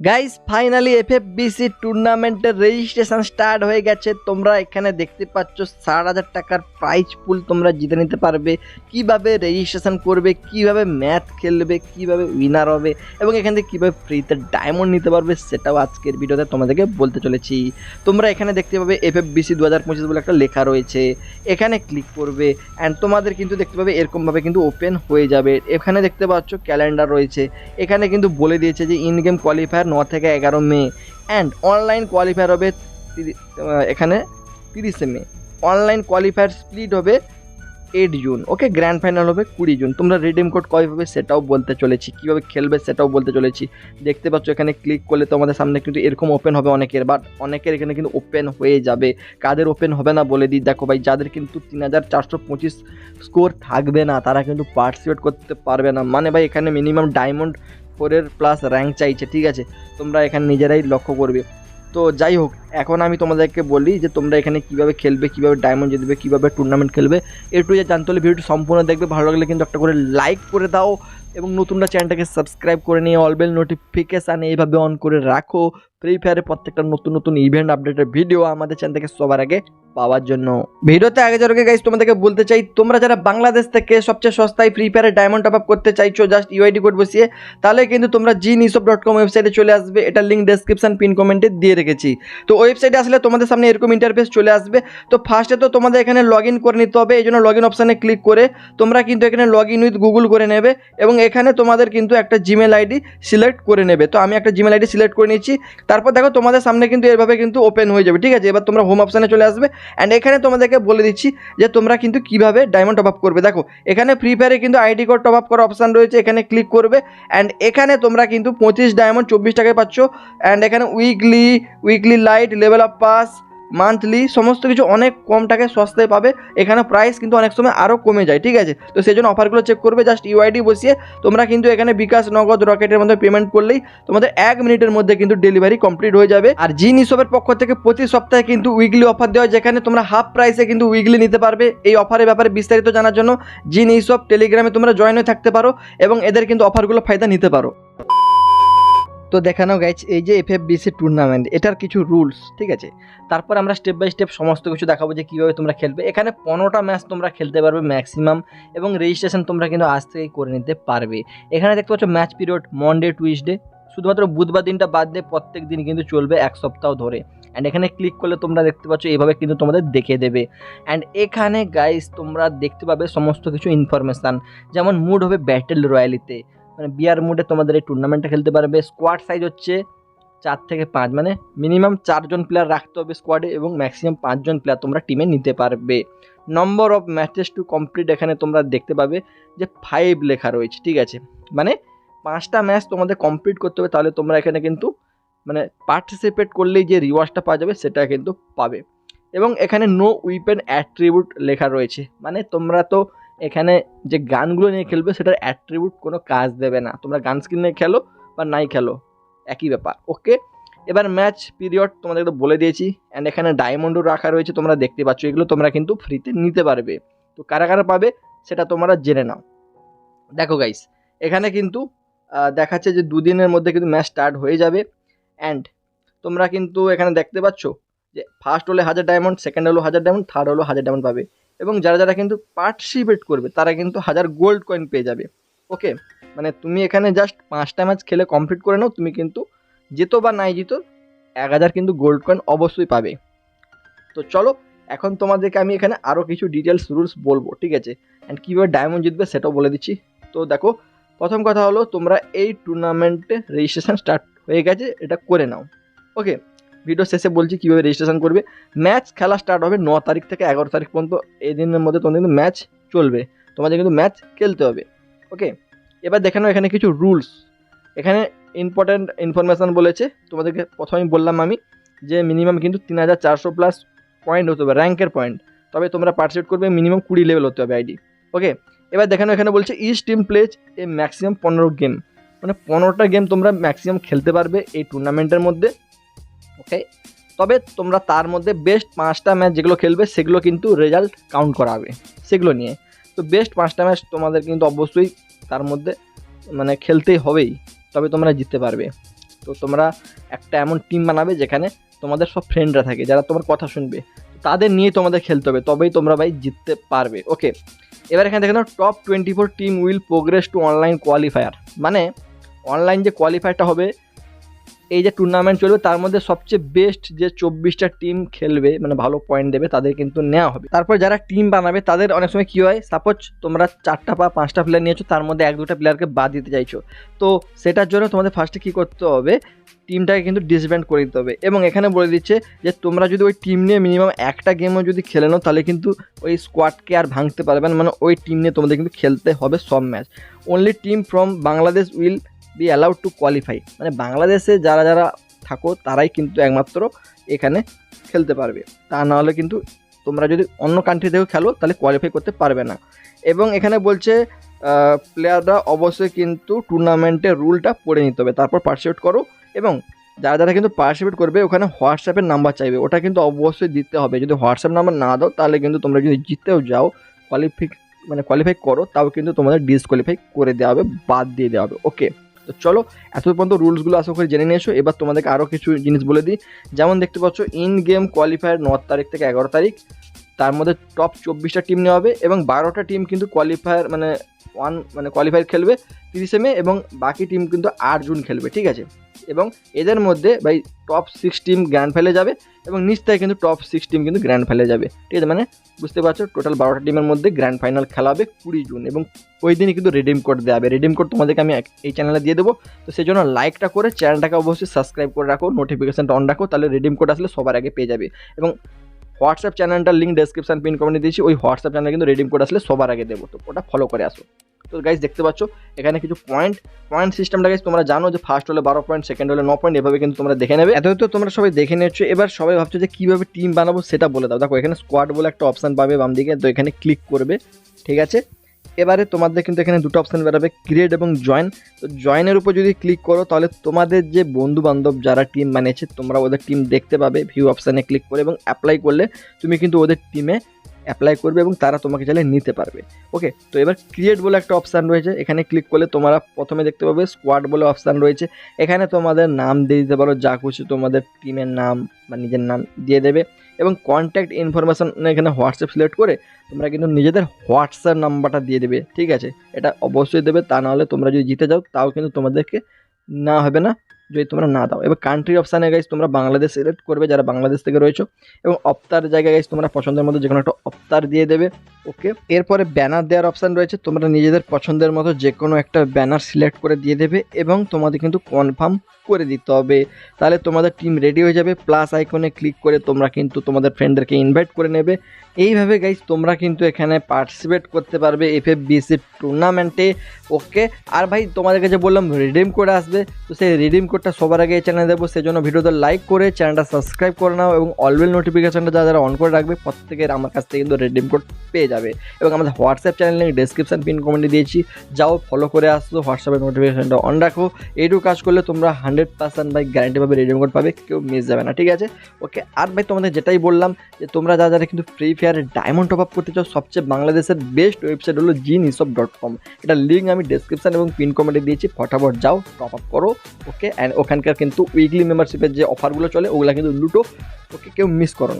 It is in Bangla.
গাইস ফাইনালি এফ এফএফবিসি টুর্নামেন্টের রেজিস্ট্রেশন স্টার্ট হয়ে গেছে। তোমরা এখানে দেখতে পাচ্ছ ষাট হাজার টাকার প্রাইজ পুল তোমরা জিতে নিতে পারবে। কীভাবে রেজিস্ট্রেশন করবে, কীভাবে ম্যাচ খেলবে, কীভাবে উইনার হবে এবং এখান থেকে কীভাবে ফ্রিতে ডায়মন্ড নিতে পারবে সেটাও আজকের ভিডিওতে তোমাদেরকে বলতে চলেছি। তোমরা এখানে দেখতে পাবে এফএফবিসি দু হাজার পঁচিশ বলে একটা লেখা রয়েছে। এখানে ক্লিক করবে অ্যান্ড তোমাদের কিন্তু দেখতে পাবে এরকমভাবে কিন্তু ওপেন হয়ে যাবে। এখানে দেখতে পাচ্ছ ক্যালেন্ডার রয়েছে। এখানে কিন্তু বলে দিয়েছে যে ইন গেম কোয়ালিফায়ার থেকে এগারো মে। অ্যান্ড অনলাইন কোয়ালিফায়ার হবে এখানে তিরিশে মে। অনলাইন কোয়ালিফায়ার স্প্লিট হবে eight June okay grand final হবে কুড়ি জুন তোমরা রিডিম কোড কবে পাবে সেটাও বলতে চলেছি। কীভাবে খেলবে সেটাও বলতে চলেছি। দেখতে পাচ্ছ এখানে ক্লিক করলে তোমাদের সামনে কিন্তু এরকম ওপেন হবে অনেকের। বাট অনেকের এখানে কিন্তু ওপেন হয়ে যাবে। কাদের ওপেন হবে না বলে দিই। দেখো ভাই, যাদের কিন্তু তিন হাজার চারশো পঁচিশ স্কোর থাকবে না, তারা কিন্তু পার্টিসিপেট করতে পারবে না। মানে ভাই, এখানে মিনিমাম ডায়মন্ড ফোরের প্লাস র্যাঙ্ক চাইছে, ঠিক আছে? তোমরা এখানে নিজেরাই লক্ষ্য করবে। তো যাই হোক, এখন আমি তোমাদেরকে বলি যে তোমরা এখানে কীভাবে খেলবে, কীভাবে ডায়মন্ড জিতবে, কীভাবে টুর্নামেন্ট খেলবে। একটু যে জানতে হলে ভিডিওটি সম্পূর্ণ দেখবে। ভালো লাগলে কিন্তু একটা করে লাইক করে দাও এবং নতুনটা চ্যানেলটাকে সাবস্ক্রাইব করে নিয়ে অলবেল নোটিফিকেশান এইভাবে অন করে রাখো। ফ্রি ফায়ারের প্রত্যেকটা নতুন নতুন ইভেন্ট আপডেটের ভিডিও আমাদের চ্যানেল থেকে সবার আগে পাওয়ার জন্য। ভিডিওতে আগে যাওয়ার গাইজ তোমাদেরকে বলতে চাই, তোমরা যারা বাংলাদেশ থেকে সবচেয়ে সস্তায় ফ্রি ফায়ারে ডায়মন্ড টপ আপ করতে চাইছো জাস্ট ইউআইডি কোড বসিয়ে, তাহলে কিন্তু তোমরা জি নিসব ডট কম ওয়েবসাইটে চলে আসবে। এটা লিঙ্ক ডেসক্রিপশন পিন কমেন্টে দিয়ে রেখেছি। তো ওয়েবসাইটে আসলে তোমাদের সামনে এরকম ইন্টারফেস চলে আসবে। তো ফার্স্টে তো তোমাদের এখানে লগ ইন করে নিতে হবে, এই জন্য লগ ইন অপশানে ক্লিক করে তোমরা কিন্তু এখানে লগ ইন উইথ গুগল করে নেবে এবং এখানে তোমাদের কিন্তু একটা জিমেল আইডি সিলেক্ট করে নেবে। তো আমি একটা জিমেল আইডি সিলেক্ট করে নিচ্ছি তারপর দেখো তোমাদের সামনে কিন্তু এভাবে কিন্তু ওপেন হয়ে যাবে, ঠিক আছে? এবার তোমরা হোম অপশানে চলে আসবে। অ্যান্ড এখানে তোমাদেরকে বলে দিচ্ছি যে তোমরা কিন্তু কীভাবে ডায়মন্ড টপ আপ করবে। দেখো, এখানে ফ্রি ফায়ারে কিন্তু আইডি কোড টপ আপ করার অপশান রয়েছে, এখানে ক্লিক করবে। অ্যান্ড এখানে তোমরা কিন্তু পঁচিশ ডায়মন্ড চব্বিশ টাকায় পাচ্ছ। অ্যান্ড এখানে weekly weekly lite level up pass monthly সমস্ত কিছু অনেক কম টাকায় সস্তায় পাবে। এখানে প্রাইস কিন্তু অনেক সময় আরও কমে যায়, ঠিক আছে? তো সেই জন্য অফারগুলো চেক করবে জাস্ট ইউআইডি বসিয়ে তোমরা কিন্তু এখানে বিকাশ, নগদ রকেটের মধ্যে পেমেন্ট করলেই তোমাদের এক মিনিটের মধ্যে কিন্তু ডেলিভারি কমপ্লিট হয়ে যাবে। আর জি নিসবের পক্ষ থেকে প্রতি সপ্তাহে কিন্তু উইকলি অফার দেওয়া যেখানে তোমরা হাফ প্রাইসে কিন্তু উইকলি নিতে পারবে। এই অফারের ব্যাপারে বিস্তারিত জানার জন্য জি নিসব টেলিগ্রামে তোমরা জয়েন হয়ে থাকতে পারো এবং এদের কিন্তু অফারগুলো ফায়দা নিতে পারো। তো দেখানো গেছে এই যে এফ এফ টুর্নামেন্ট এটার কিছু রুলস ঠিক আছে? তারপর আমরা স্টেপ বাই স্টেপ সমস্ত কিছু দেখাবো যে কীভাবে তোমরা খেলবে। এখানে পনেরোটা ম্যাচ তোমরা খেলতে পারবে ম্যাক্সিমাম এবং রেজিস্ট্রেশন তোমরা কিন্তু আজ থেকেই করে নিতে পারবে। এখানে দেখতে পাচ্ছ ম্যাচ পিরিয়ড মনডে টুইসডে শুধুমাত্র বুধবার দিনটা বাদ দিয়ে প্রত্যেক দিন কিন্তু চলবে এক সপ্তাহ ধরে। অ্যান্ড এখানে ক্লিক করলে তোমরা দেখতে পাচ্ছ এইভাবে কিন্তু তোমাদের দেখে দেবে। অ্যান্ড এখানে গাইস তোমরা দেখতে পাবে সমস্ত কিছু ইনফরমেশান যেমন মুড হবে ব্যাটেল রয়্যালিতে মানে বিয়ার মুডে তোমাদের এই টুর্নামেন্টটা খেলতে পারবে। স্কোয়াড সাইজ হচ্ছে চার থেকে পাঁচ। মানে মিনিমাম চারজন প্লেয়ার রাখতে হবে স্কোয়াডে এবং ম্যাক্সিমাম পাঁচজন প্লেয়ার তোমরা টিমে নিতে পারবে। Number of matches to complete এখানে তোমরা দেখতে পাবে যে ফাইভ লেখা রয়েছে, ঠিক আছে? মানে পাঁচটা ম্যাচ তোমাদের কমপ্লিট করতে হবে, তাহলে তোমরা এখানে কিন্তু মানে পার্টিসিপেট করলেই যে রিওয়ার্ডটা পাওয়া যাবে সেটা কিন্তু পাবে। এবং এখানে নো উইপেন অ্যাট্রিবিউট লেখা রয়েছে। মানে তোমরা তো এখানে যে গানগুলো নিয়ে খেলবে, সেটার অ্যাট্রিবিউট কোনো কাজ দেবে না। তোমরা গান স্ক্রিন নিয়ে খেলো বা নাই খেলো, একই ব্যাপার ওকে এবার ম্যাচ পিরিয়ড তোমাদেরকে বলে দিয়েছি অ্যান্ড এখানে ডায়মন্ডও রাখা রয়েছে, তোমরা দেখতে পাচ্ছ, এগুলো তোমরা কিন্তু ফ্রিতে নিতে পারবে। তো কারা কারা পাবে, সেটা তোমরা জেনে নাও। দেখো গাইস এখানে কিন্তু দেখাচ্ছে যে দুদিনের মধ্যে কিন্তু ম্যাচ স্টার্ট হয়ে যাবে অ্যান্ড তোমরা কিন্তু এখানে দেখতে পাচ্ছ যে ফার্স্ট হলে হাজার ডায়মন্ড সেকেন্ড হলো হাজার ডায়মন্ড থার্ড হলো হাজার ডায়মন্ড পাবে। এবং যারা যারা কিন্তু পার্টিসিপেট করবে, তারা কিন্তু হাজার গোল্ড কয়েন পেয়ে যাবে। ওকে মানে তুমি এখানে জাস্ট পাঁচটা ম্যাচ খেলে কমপ্লিট করে নাও, তুমি কিন্তু যেত বা নাই জিতো এক হাজার কিন্তু গোল্ড কয়েন অবশ্যই পাবে। তো চলো, এখন তোমাদেরকে আমি এখানে আরও কিছু ডিটেলস রুলস বলব, ঠিক আছে? অ্যান্ড কীভাবে ডায়মন্ড জিতবে সেটাও বলে দিচ্ছি। তো দেখো, প্রথম কথা হলো, তোমরা এই টুর্নামেন্টে রেজিস্ট্রেশন স্টার্ট হয়ে গেছে, এটা করে নাও। ওকে ভিডিও শেষে বলছি কীভাবে রেজিস্ট্রেশন করবে। ম্যাচ খেলা স্টার্ট হবে ন তারিখ থেকে এগারো তারিখ পর্যন্ত, এই দিনের মধ্যে তোমাদের কিন্তু ম্যাচ চলবে। তোমাদের কিন্তু ম্যাচ খেলতে হবে। ওকে এবার দেখে এখানে কিছু রুলস এখানে ইম্পর্ট্যান্ট ইনফরমেশান বলেছে। তোমাদেরকে প্রথমেই বললাম আমি যে মিনিমাম কিন্তু তিন হাজার চারশো প্লাস পয়েন্ট হতে হবে র্যাঙ্কের পয়েন্ট তবে তোমরা পার্টিসিপেট করবে মিনিমাম কুড়ি লেভেল হতে হবে আইডি ওকে এবার দেখানো এখানে বলছে each team plays a maximum পনেরো গেম মানে পনেরোটা গেম তোমরা ম্যাক্সিমাম খেলতে পারবে এই টুর্নামেন্টের মধ্যে। ওকে? তবে তোমরা তার মধ্যে বেস্ট পাঁচটা ম্যাচ যেগুলো খেলবে, সেগুলো কিন্তু রেজাল্ট কাউন্ট করা হবে। সেগুলো নিয়ে। তো বেস্ট পাঁচটা ম্যাচ তোমাদের কিন্তু অবশ্যই তার মধ্যে মানে খেলতেই হবেই। তবে তোমরা জিততে পারবে। তো তোমরা একটা এমন টিম বানাবে যেখানে তোমাদের সব ফ্রেন্ডরা থাকে, যারা তোমার কথা শুনবে। তাদের নিয়ে তোমাদের খেলতে হবে, তবেই তোমরা ভাই জিততে পারবে। ওকে? এবার এখানে দেখে নাও top twenty four team will progress to online qualifier মানে অনলাইন যে কোয়ালিফায়ারটা হবে এই যে টুর্নামেন্ট চলবে, তার মধ্যে সবচেয়ে বেস্ট যে চব্বিশটা টিম খেলবে মানে ভালো পয়েন্ট দেবে, তাদের কিন্তু নেওয়া হবে। তারপর যারা টিম বানাবে, তাদের অনেক সময় কী হয় সাপোজ তোমরা চারটা বা পাঁচটা প্লেয়ার নিয়েছো, তার মধ্যে এক দুটা প্লেয়ারকে বাদ দিতে চাইছো। তো সেটার জন্য তোমাদের ফার্স্টে কী করতে হবে টিমটাকে কিন্তু ডিসব্যান্ড করে দিতে হবে। এবং এখানে বলে দিচ্ছে যে, তোমরা যদি ওই টিম নিয়ে মিনিমাম একটা গেমও যদি খেলে নাও, তাহলে কিন্তু ওই স্কোয়াডকে আর ভাঙতে পারবে না। মানে ওই টিম নিয়ে তোমাদের কিন্তু খেলতে হবে সব match only team from Bangladesh will be allowed to qualify মানে বাংলাদেশে যারা যারা থাকো, তারাই কিন্তু একমাত্র এখানে খেলতে পারবে। তা না হলে কিন্তু তোমরা যদি অন্য কান্ট্রি থেকেও খেলো, তাহলে কোয়ালিফাই করতে পারবে না। এবং এখানে বলছে প্লেয়াররা অবশ্যই কিন্তু টুর্নামেন্টের রুলটা পড়ে নিতে হবে। তারপর পার্টিসিপেট করো এবং যারা যারা কিন্তু পার্টিসিপেট করবে, ওখানে হোয়াটসঅ্যাপের নাম্বার চাইবে। ওটা কিন্তু অবশ্যই দিতে হবে। যদি হোয়াটসঅ্যাপ নাম্বার না দাও, তাহলে কিন্তু তোমরা যদি জিতেও যাও কোয়ালিফিক মানে কোয়ালিফাই করো, তাও কিন্তু তোমাদের ডিসকোয়ালিফাই করে দেওয়া হবে, বাদ দিয়ে দেওয়া হবে। ওকে তো চলো এত পর্যন্ত রুলসগুলো আশা করি জেনে নিয়েছো। এবার তোমাদেরকে আরও কিছু জিনিস বলে দিই। যেমন দেখতে পাচ্ছ ইন গেম কোয়ালিফায়ার ন তারিখ থেকে এগারো তারিখ। তার মধ্যে টপ চব্বিশটা টিম নেওয়া হবে এবং বারোটা টিম কিন্তু কোয়ালিফায়ার মানে ওয়ান মানে কোয়ালিফায়ার খেলবে তিরিশে মে এবং বাকি টিম কিন্তু আট জুন খেলবে, ঠিক আছে? এবং এদের মধ্যে ভাই টপ সিক্স টিম গ্র্যান্ড ফাইনালে যাবে এবং নিচ থেকে কিন্তু টপ সিক্স টিম কিন্তু গ্র্যান্ড ফাইনালে যাবে, ঠিক আছে? মানে বুঝতে পারছ টোটাল বারোটা টিমের মধ্যে গ্র্যান্ড ফাইনাল খেলা হবে কুড়ি জুন এবং ওই দিনই কিন্তু রিডিম কোড দেওয়া হবে। রিডিম কোড তোমাদেরকে আমি এই চ্যানেলে দিয়ে দেবো। তো সেই জন্য লাইকটা করে চ্যানেলটাকে অবশ্যই সাবস্ক্রাইব করে রাখো নোটিফিকেশনটা অন রাখো, তাহলে রিডিম কোড আসলে সবার আগে পেয়ে যাবে। এবং হোয়াটসঅ্যাপ চ্যানেলটার লিঙ্ক ডেসক্রিপশন পিন কমেন্টে দিয়েছি, ওই হোয়াটসঅ্যাপ চ্যানেলে কিন্তু রিডিম কোড আসলে সবার আগে দেবো। তো ওটা ফলো করে আসো। তো গাইজ দেখতে পাচ্ছ, এখানে কিছু পয়েন্ট পয়েন্ট সিস্টেমটা গাইজ তোমরা জানো যে ফার্স্ট হলে বারো পয়েন্ট সেকেন্ড হলে ন পয়েন্ট এভাবে কিন্তু তোমরা দেখে নেবে। এত তোমরা সবাই দেখে নিচ্ছ এবার সবাই ভাবছ যে কীভাবে টিম বানাবো সেটা বলে দাও। দেখো, এখানে স্কোয়াড বলে একটা অপশান পাবে বাম দিকে, তো এখানে ক্লিক করবে, ঠিক আছে? এবারে তোমাদের কিন্তু এখানে দুটো অপশান বেরোবে ক্রিয়েট এবং জয়েন তো জয়েনের উপর যদি ক্লিক করো, তাহলে তোমাদের যে বন্ধু বান্ধব যারা টিম বানিয়েছে, তোমরা ওদের টিম দেখতে পাবে ভিউ অপশানে ক্লিক করে এবং অ্যাপ্লাই করলে তুমি কিন্তু ওদের টিমে অ্যাপ্লাই করবে এবং তারা তোমাকে চাইলে নিতে পারবে। ওকে তো এবার ক্রিয়েট বলে একটা অপশান রয়েছে। এখানে ক্লিক করলে তোমরা প্রথমে দেখতে পাবে স্কোয়াড বলে অপশান রয়েছে। এখানে তোমাদের নাম দিয়ে দিতে পারো, যা খুশি তোমাদের টিমের নাম বা নিজের নাম দিয়ে দেবে। এবং কন্ট্যাক্ট ইনফরমেশন এখানে হোয়াটসঅ্যাপ সিলেক্ট করে তোমরা কিন্তু নিজেদের হোয়াটসঅ্যাপ নাম্বারটা দিয়ে দেবে। ঠিক আছে? এটা অবশ্যই দেবে, তা নাহলে তোমরা যদি জিতে যাও, তাও কিন্তু তোমাদেরকে না হবে না। যদি তোমরা না দাও। এবার কান্ট্রি অপশানে গাইজ তোমরা বাংলাদেশ সিলেক্ট করবে যারা বাংলাদেশ থেকে রয়েছো এবং অপ্তার জায়গায় গাইজ তোমরা পছন্দের মতো যে কোনো একটা অপ্তার দিয়ে দেবে। ওকে এরপরে ব্যানার দেওয়ার অপশান রয়েছে। তোমরা নিজেদের পছন্দের মতো যে কোনো একটা ব্যানার সিলেক্ট করে দিয়ে দেবে এবং তোমাদের কিন্তু কনফার্ম করে দিতে হবে। তাহলে তোমাদের টিম রেডি হয়ে যাবে। প্লাস আইকনে ক্লিক করে তোমরা কিন্তু তোমাদের ফ্রেন্ডদেরকে ইনভাইট করে নেবে। এইভাবে গাইজ তোমরা কিন্তু এখানে পার্টিসিপেট করতে পারবে এফ এফ বিসি টুর্নামেন্টে ওকে আর ভাই, তোমাদের কাছে বললাম রিডিম কোড আসবে। তো সেই রিডিম কোডটা সবার আগে এই চ্যানেলে দেবো। সেই জন্য ভিডিওতে লাইক করে চ্যানেলটা সাবস্ক্রাইব করে নাও এবং অলওয়েল নোটিফিকেশনটা যারা যারা অন করে রাখবে, প্রত্যেকের আমার কাছ থেকে কিন্তু রিডিম কোড পেয়ে যাবে। এবং আমাদের WhatsApp channel link description pin কমেন্টে দিয়েছি। যাও ফলো করে আসো হোয়াটসঅ্যাপের নোটিফিকেশনটা অন রাখো। এইটুকু কাজ করলে তোমরা পার্সেন্ট ভাই গ্যারান্টি পাবে রেডিম কোড পাবে, কেউ মিস যাবে না, ঠিক আছে? ওকে আর ভাই তোমাদের যেটাই বললাম যে তোমরা যা যারা কিন্তু ফ্রি ফায়ারে ডায়মন্ড টপ আপ করতে চাও, সবচেয়ে বাংলাদেশের বেস্ট ওয়েবসাইট হলো জিন ইসব ডট কম এটা লিঙ্ক আমি ডেসক্রিপশন এবং পিন কমেন্টে দিয়েছি, ফটাফট যাও টপ আপ করো ওকে অ্যান্ড ওখানকার কিন্তু উইকলি মেম্বারশিপের যে অফারগুলো চলে, ওগুলো কিন্তু লুটো ওকে কেউ মিস করো না।